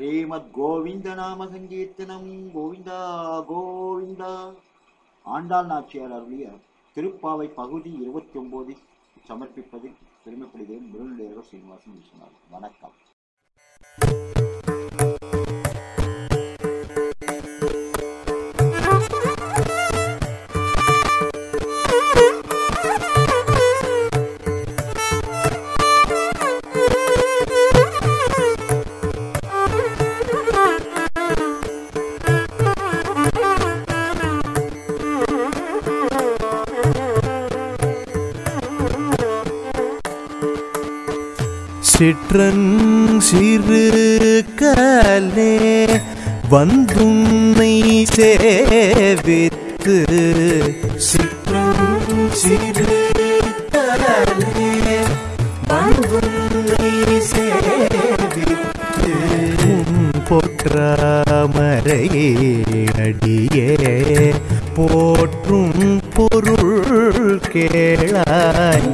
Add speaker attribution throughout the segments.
Speaker 1: ஸ்ரீமத் கோவிந்த நாம சங்கீர்த்தனம் கோவிந்தா. கோவிந்தா ஆண்டாள் நாச்சியார் அருளிய திருப்பாவை பகுதி இருபத்தி ஒன்பது சமர்ப்பிப்பதில் பெருமைப்படுகிறேன். முருகனுடைய சீனிவாசன் விஸ்வநாதன். வணக்கம்.
Speaker 2: சிற்றன் சிறு கலே வந்துன்னை சேவித்து சிற்றன் சிறு கலே வந்துன்னை சேவித்து உன் அடியே போற்றும் பொருள் கேளாய்.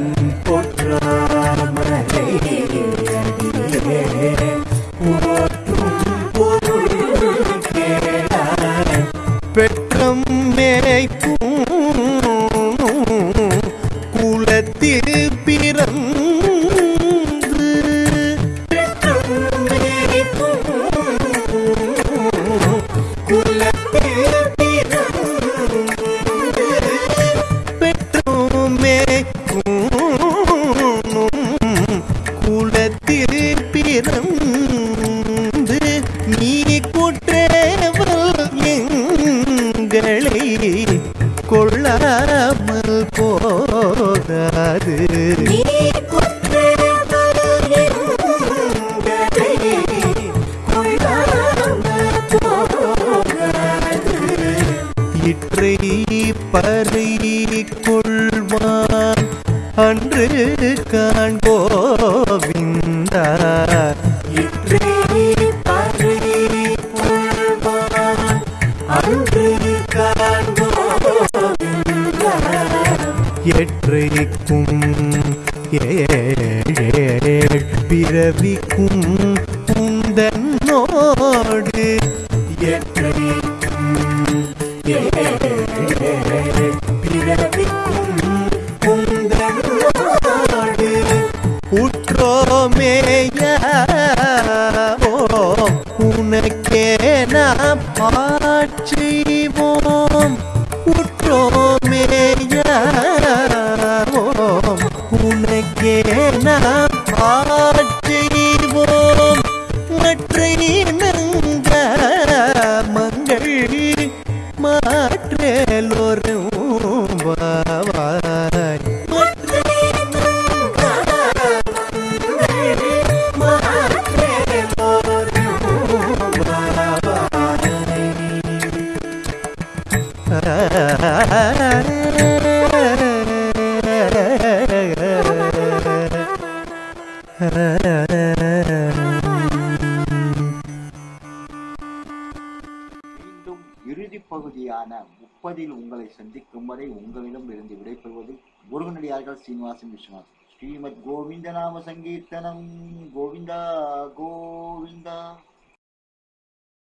Speaker 2: பெற்றம் மேய்க்கும். குலத்தில் பிறந்து போகாது இற்றை பறை கொள்வான் அன்று காண்போ எற்றைக்கும் பிறவிக்கும் உந்தன்னோடு எற்றைக்கும் பிறவிக்கும் உந்தன்னோடு உற்றோமேயாவோ உனக்கே நாம் માટેલો રૂં બાવાય Ha ha
Speaker 1: ha. இறுதி பகுதியான முப்பதில் உங்களை சந்திக்கும் வரை உங்களிடம் இருந்து விடைபெறுவது முருகனடியார்கள் சீனிவாசன் விஸ்வநாத் ஸ்ரீமத் கோவிந்த நாம சங்கீர்த்தனம். கோவிந்தா கோவிந்தா.